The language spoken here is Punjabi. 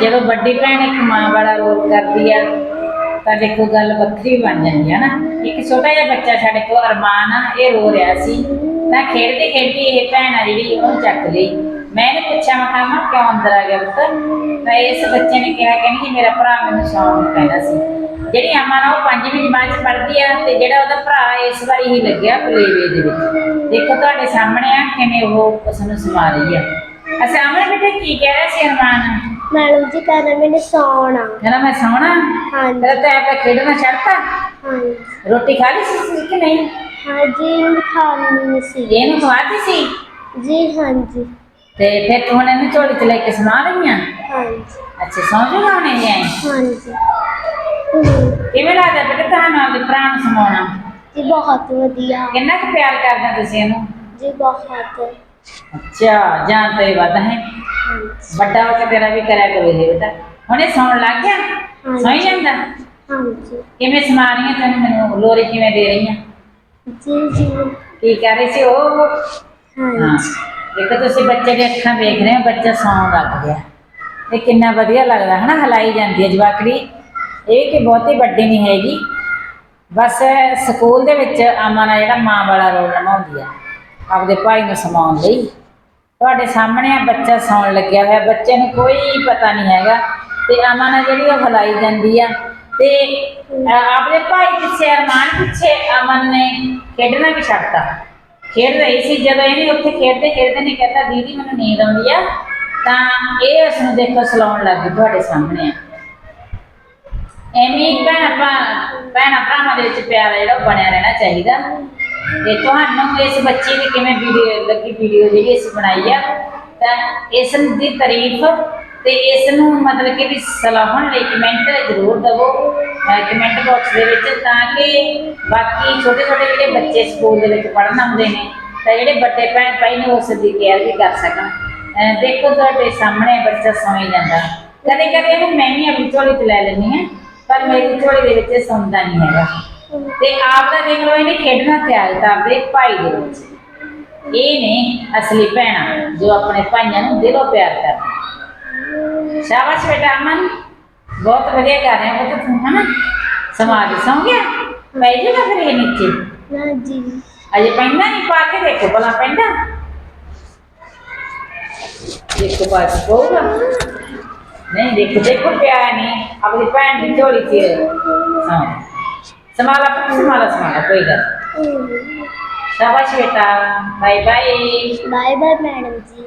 ਜਦੋਂ ਵੱਡੀ ਭੈਣ ਇੱਕ ਮਾਂ ਵਾਲਾ ਰੋਲ ਕਰਦੀ ਆ, ਤਾਂ ਦੇਖੋ ਗੱਲ ਵੱਖਰੀ ਬਣ ਜਾਂਦੀ ਹੈ ਨਾ। ਇੱਕ ਛੋਟਾ ਜਿਹਾ ਬੱਚਾ ਸਾਡੇ ਕੋਲ, ਅਰਮਾਨ ਆ, ਇਹ ਰੋ ਰਿਹਾ ਸੀ। ਤਾਂ ਖੇਡਦੇ ਖੇਡਦੇ ਇਹ ਭੈਣ ਆ ਜਿਹੜੀ ਉਹਨੂੰ ਚੱਕ ਲਈ। ਮੈਂ ਇਹਨੂੰ ਪੁੱਛਿਆ, ਮੈਂ ਮਾਂ, ਕਿਉਂ ਅੰਦਰ ਆ ਗਿਆ ਪੁੱਤ? ਤਾਂ ਇਸ ਬੱਚੇ ਨੇ ਕਿਹਾ ਕਹਿੰਦੀ ਮੇਰਾ ਭਰਾ ਮੈਨੂੰ ਸ਼ੌਂਕ ਨੂੰ ਕਹਿੰਦਾ ਸੀ। ਜਿਹੜੀ ਅਮਨ ਆ, ਉਹ ਪੰਜਵੀਂ ਜਮਾਤ ਚ ਪੜ੍ਹਦੀ ਆ ਤੇ ਜਿਹੜਾ ਉਹਦਾ ਭਰਾ ਇਸ ਵਾਰੀ ਹੀ ਲੱਗਿਆ ਪਲੇਵੇ ਦੇ ਵਿੱਚ। ਦੇਖੋ ਤੁਹਾਡੇ ਸਾਹਮਣੇ ਆ, ਕਿਵੇਂ ਉਹ ਉਸ ਨੂੰ ਸਮਾ ਰਹੀ ਆ। ਅੱਛਾ ਅਮਨ ਬੇਟੇ ਕੀ ਕਹਿ ਰਿਹਾ ਸੀ ਅਰਮਾਨ ਮੈਡਮ ਜੀ ਕਹਿੰਦੇ ਮੈਨੂੰ ਸੌਣਾ ਕਹਿੰਦਾ ਮੈਂ ਸੌਣਾ ਹਾਂਜੀ। ਤੇਰਾ ਤੇ ਆਪੇ ਖੇਡਣਾ ਛੱਡਤਾ? ਹਾਂਜੀ। ਰੋਟੀ ਖਾ ਲਈ ਸੀ ਕਿ ਨਹੀਂ? ਹਾਂਜੀ ਖਾਣੀ ਸੀ। ਇਹਨੂੰ ਖਵਾਤੀ ਸੀ? ਜੀ ਹਾਂਜੀ। ਤੇ ਫਿਰ ਤੂੰ ਹੁਣ ਇਹਨੂੰ ਝੋਲੀ ਚ ਲੈ ਕੇ ਸੁਣਾ ਰਹੀ ਆ? ਹਾਂਜੀ। ਅੱਛਾ ਸੌਂ ਜੂਗਾ ਹੁਣ ਇਹ? ਹਾਂਜੀ। ਕਿਵੇਂ ਲੱਗਦਾ ਬੇਟਾ ਤੁਹਾਨੂੰ ਆਪਦੇ ਭਰਾ ਨੂੰ ਸਮਾਉਣਾ? ਜੀ ਬਹੁਤ ਵਧੀਆ। ਕਿੰਨਾ ਕੁ ਪਿਆਰ ਕਰਦੇ ਤੁਸੀਂ ਇਹਨੂੰ? ਜੀ ਬਹੁਤ। ਅੱਛਾ ਜਾਂ ਤੇ ਵੱਧ ਹੈ। ਵੱਡਾ ਹੋ ਕੇ ਤੇਰਾ ਵੀ ਕਰਿਆ ਕਰੇ ਬੇਟਾ। ਹੁਣ ਸੌਣ ਲੱਗ ਗਿਆ। ਸੌਂ ਹੀ ਜਾਂਦਾ। ਹਾਂਜੀ। ਕਿਵੇਂ ਸਮਾ ਰਹੀ ਹੈ ਤੈਨੂੰ? ਮੈਨੂੰ ਲੋਰੀ ਕਿਵੇਂ ਦੇ ਰਹੀ ਆ ਜੀ ਜੀ। ਕੀ ਕਰ ਰਹੀ ਸੀ ਉਹ? ਹਾਂ। ਦੇਖੋ ਤੁਸੀਂ ਬੱਚੇ ਦੇ ਅੱਖਾਂ ਵੇਖ ਰਹੇ ਹੋ ਬੱਚਾ ਸੌਣ ਲੱਗ ਗਿਆ। ਇਹ ਕਿੰਨਾ ਵਧੀਆ ਲੱਗਦਾ ਹਨਾ? ਹਲਾਈ ਜਾਂਦੀ ਹੈ ਜਵਾਕੜੀ। ਇਹ ਕਿ ਬਹੁਤੀ ਵੱਡੀ ਨਹੀਂ ਹੈਗੀ। ਬਸ ਸਕੂਲ ਦੇ ਵਿੱਚ ਅਮਨ ਆ ਜਿਹੜਾ ਮਾਂ ਵਾਲਾ ਰੋਲ ਨਿਭਾਉਂਦੀ ਆ। ਆਪਦੇ ਭਾਈ ਨੂੰ ਸਮਾਉਣ ਲਈ। ਤੁਹਾਡੇ ਸਾਹਮਣੇ ਆ ਬੱਚਾ ਸੌਣ ਲੱਗਿਆ ਹੋਇਆ। ਬੱਚੇ ਨੂੰ ਕੋਈ ਪਤਾ ਨਹੀਂ ਹੈਗਾ। ਤੇ ਅਮਨ ਆ ਜਿਹੜੀ ਉਹ ਹਲਾਈ ਜਾਂਦੀ ਆ। ਤੇ ਆਪਣੇ ਭਾਈ ਪਿੱਛੇ, ਅਰਮਾਨ ਪਿੱਛੇ ਅਮਨ ਨੇ ਖੇਡਣਾ ਵੀ ਛੱਡਤਾ। ਖੇਡ ਰਹੀ ਸੀ। ਜਦੋਂ ਇਹਨੇ ਉੱਥੇ ਖੇਡਦੇ ਖੇਡਦੇ ਨੇ, ਕਹਿੰਦਾ, ਦੀਦੀ, ਮੈਨੂੰ ਨੀਂਦ ਆਉਂਦੀ ਆ। ਤਾਂ ਇਹ ਉਸ ਨੂੰ ਦੇਖੋ ਸਲਾਉਣ ਲੱਗ ਗਈ ਤੁਹਾਡੇ ਸਾਹਮਣੇ ਐਵੇਂ ਹੀ ਭੈਣ ਭਰਾ ਭੈਣ ਭਰਾਵਾਂ ਦੇ ਵਿੱਚ ਪਿਆਰ ਜਿਹੜਾ, ਉਹ ਬਣਿਆ ਰਹਿਣਾ ਚਾਹੀਦਾ। ਤੇ ਤੁਹਾਨੂੰ ਇਸ ਬੱਚੇ ਦੀ ਕਿਵੇਂ ਵੀਡੀਓ ਲੱਗੀ ਵੀਡੀਓ ਜਿਹੜੀ ਅਸੀਂ ਬਣਾਈ ਆ, ਤਾਂ ਇਸ ਦੀ ਤਾਰੀਫ ਤੇ ਇਸ ਨੂੰ ਮਤਲਬ ਕਿ ਵੀ ਸਲਾਹਣ ਲਈ ਕਮੈਂਟ ਜ਼ਰੂਰ ਦਵੋ ਕਮੈਂਟ ਬਾਕਸ ਦੇ ਵਿੱਚ ਤਾਂ ਕਿ ਬਾਕੀ ਛੋਟੇ ਛੋਟੇ ਜਿਹੜੇ ਬੱਚੇ ਸਕੂਲ ਦੇ ਵਿੱਚ ਪੜ੍ਹਨ ਆਉਂਦੇ ਨੇ, ਤਾਂ ਜਿਹੜੇ ਵੱਡੇ ਭੈਣ ਭਾਈ ਨੇ ਉਸ ਦੀ ਕੇਅਰ ਵੀ ਕਰ ਸਕਣ। ਦੇਖੋ ਤੁਹਾਡੇ ਸਾਹਮਣੇ ਬੱਚਾ ਸੌਂ ਜਾਂਦਾ। ਕਦੇ ਕਦੇ ਇਹਨੂੰ ਮੈਂ ਵੀ ਆਪਣੀ ਝੋਲੀ ਤੇ ਲੈ ਲੈਂਦੀ ਹਾਂ, ਪਰ ਮੇਰੀ ਝੋਲੀ ਦੇ ਵਿੱਚ ਇਹ ਸੌਂਦਾ ਨਹੀਂ ਹੈਗਾ। ਤੇ ਆਪ ਦਾ ਦੇਖ ਲਓ ਇਹਨੇ ਖੇਡਣਾ ਤਿਆਰ ਤਾਂ ਆਪਦੇ ਭਾਈ ਦੇ ਵਿੱਚ। ਇਹ ਨੇ ਅਸਲੀ ਭੈਣਾਂ ਜੋ ਆਪਣੇ ਭਾਈਆਂ ਨੂੰ ਦਿਲੋਂ ਪਿਆਰ ਕਰਦੀਆਂ ਸ਼ਾਬਾਸ਼ ਬੇਟਾ ਅਮਨ ਬਹੁਤ ਵਧੀਆ ਕਰ ਰਿਹਾ ਉਹ ਤੂੰ ਹਨਾ? ਸਮਾਜ ਸੌਂ ਗਿਆ? ਪੈ ਜਾਏਗਾ ਫਿਰ ਇਹ ਨੀਚੇ? ਨਾ ਜੀ ਅਜੇ ਪੈਂਦਾ ਨਹੀਂ ਪਾ ਕੇ ਦੇਖੋ ਭਲਾ ਪੈਂਦਾ? ਦੇਖੋ ਚ ਪਊਗਾ। ਨਹੀਂ ਦੇਖੋ ਦੇਖੋ ਪਿਆ ਨਹੀਂ ਆਪਣੀ ਭੈਣ ਦੀ ਝੋਲੀ ਚ ਹਾਂ। ਸਮਾਲਾ ਸਮਾਲਾ ਸਮਾਲਾ ਕੋਈ ਗੱਲ ਨੀ। ਸ਼ਾਬਾਸ਼ ਬੇਟਾ bye bye bye bye madam ji